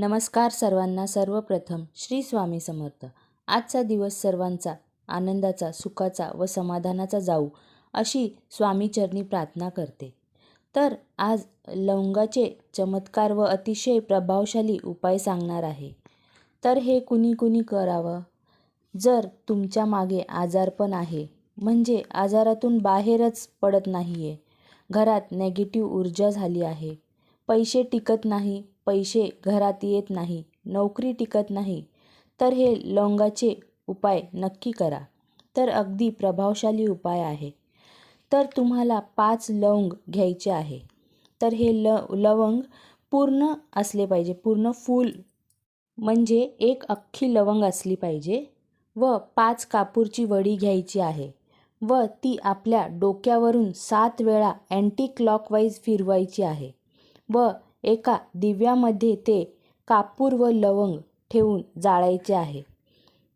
नमस्कार सर्वांना सर्वप्रथम श्री स्वामी समर्थ. आजचा दिवस सर्वांचा आनंदाचा सुखाचा व समाधानाचा जाऊ अशी स्वामीचरणी प्रार्थना करते. तर आज लवंगाचे चमत्कार व अतिशय प्रभावशाली उपाय सांगणार आहे. तर हे कुणी कुणी करावं? जर तुमच्या मागे आजारपण आहे म्हणजे आजारातून बाहेरच पडत नाही आहे घरात नेगेटिव्ह ऊर्जा झाली आहे पैसे टिकत नाही पैसे घरात येत नाही नोकरी टिकत नाही तर हे लवंगाचे उपाय नक्की करा. तर अगदी प्रभावशाली उपाय आहे. तर तुम्हाला पाच लवंग घ्यायचे आहे. तर हे ल लवंग पूर्ण असले पाहिजे पूर्ण फूल म्हणजे एक अख्खी लवंग असली पाहिजे व पाच कापूरची वडी घ्यायची आहे व ती आपल्या डोक्यावरून सात वेळा अँटी क्लॉकवाईज फिरवायची आहे व एका दिव्यामध्ये ते कापूर व लवंग ठेवून जाळायचे आहे.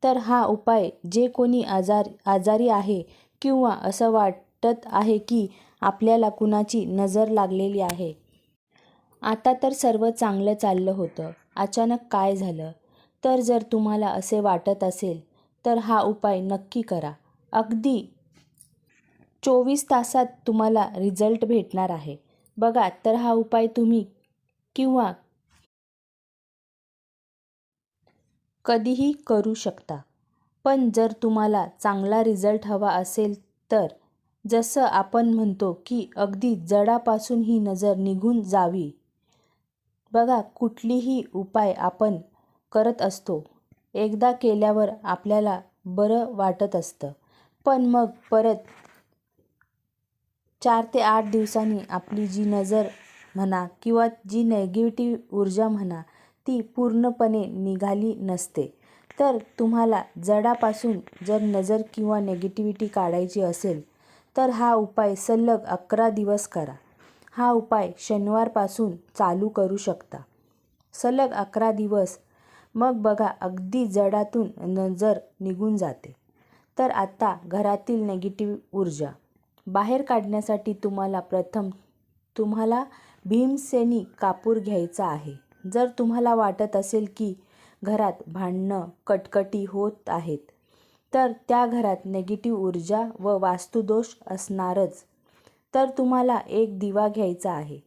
तर हा उपाय जे कोणी आजार आजारी आहे किंवा असं वाटत आहे की आपल्याला कुणाची नजर लागलेली आहे. आता तर सर्व चांगलं चाललं होतं. अचानक काय झालं? तर जर तुम्हाला असे वाटत असेल तर हा उपाय नक्की करा. अगदी चोवीस तासात तुम्हाला रिझल्ट भेटणार आहे. बघा तर हा उपाय तुम्ही किंवा कधीही करू शकता. पण जर तुम्हाला चांगला रिझल्ट हवा असेल तर जसं आपण म्हणतो की अगदी जडापासून ही नजर निघून जावी. बघा कुठलीही उपाय आपण करत असतो. एकदा केल्यावर आपल्याला बरं वाटत असतं. पण मग परत चार ते आठ दिवसांनी आपली जी नजर म्हणा किंवा जी नेगेटिव्ह ऊर्जा म्हणा ती पूर्णपणे निघाली नसते. तर तुम्हाला जडापासून जर नजर किंवा नेगेटिव्हिटी काढायची असेल तर हा उपाय सलग अकरा दिवस करा. हा उपाय शनिवारपासून चालू करू शकता. सलग अकरा दिवस मग बघा अगदी जडातून नजर निघून जाते. तर आता घरातील नेगेटिव्ह ऊर्जा. बाहेर काढण्यासाठी तुम्हाला प्रथम तुम्हाला भीमसेनी कापूर घ्यायचा आहे. जर तुम्हाला वाटत असेल की घरात भांडणं कटकटी होत आहेत तर त्या घरात नेगेटिव्ह ऊर्जा व वास्तुदोष असणारच. तर तुम्हाला एक दिवा घ्यायचा आहे.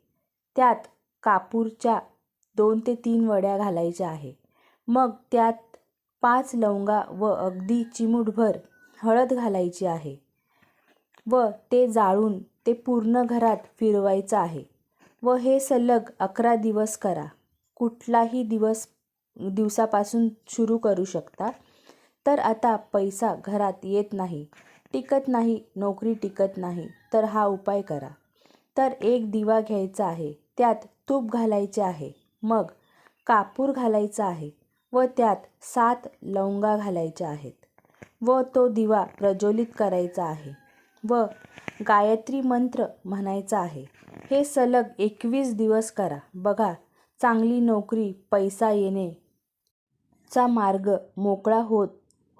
त्यात कापूरच्या दोन ते तीन वड्या घालायच्या आहे. मग त्यात पाच लवंगा व अगदी चिमूटभर हळद घालायची आहे व ते जाळून ते पूर्ण घरात फिरवायचं आहे. व हे सलग अकरा दिवस करा. कुठलाही दिवस दिवसापासून सुरू करू शकता. तर आता पैसा घरात येत नाही. टिकत नाही नोकरी टिकत नाही तर हा उपाय करा. तर एक दिवा घ्यायचा आहे त्यात तूप घालायचे आहे मग कापूर घालायचा आहे व त्यात सात लवंगा घालायच्या आहेत व तो दिवा प्रज्वलित करायचा आहे. व गायत्री मंत्र म्हणायचा आहे. हे सलग एकवीस दिवस करा. बघा चांगली नोकरी पैसा येणे चा मार्ग मोकळा होत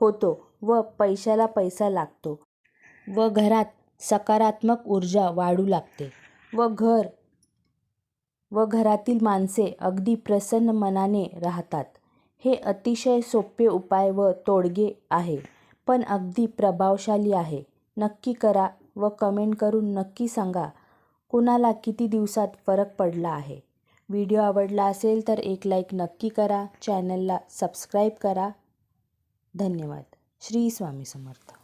होतो व पैशाला पैसा लागतो व घरात सकारात्मक ऊर्जा वाढू लागते व घर व घरातील माणसे अगदी प्रसन्न मनाने राहतात. हे अतिशय सोपे उपाय व तोडगे आहे पण अगदी प्रभावशाली आहे. नक्की करा व कमेंट करून नक्की सांगा. कुणाला किती दिवसात फरक पडला आहे? व्हिडिओ आवडला असेल तर एक लाईक नक्की करा. चॅनलला सबस्क्राईब करा. धन्यवाद. श्री स्वामी समर्थ.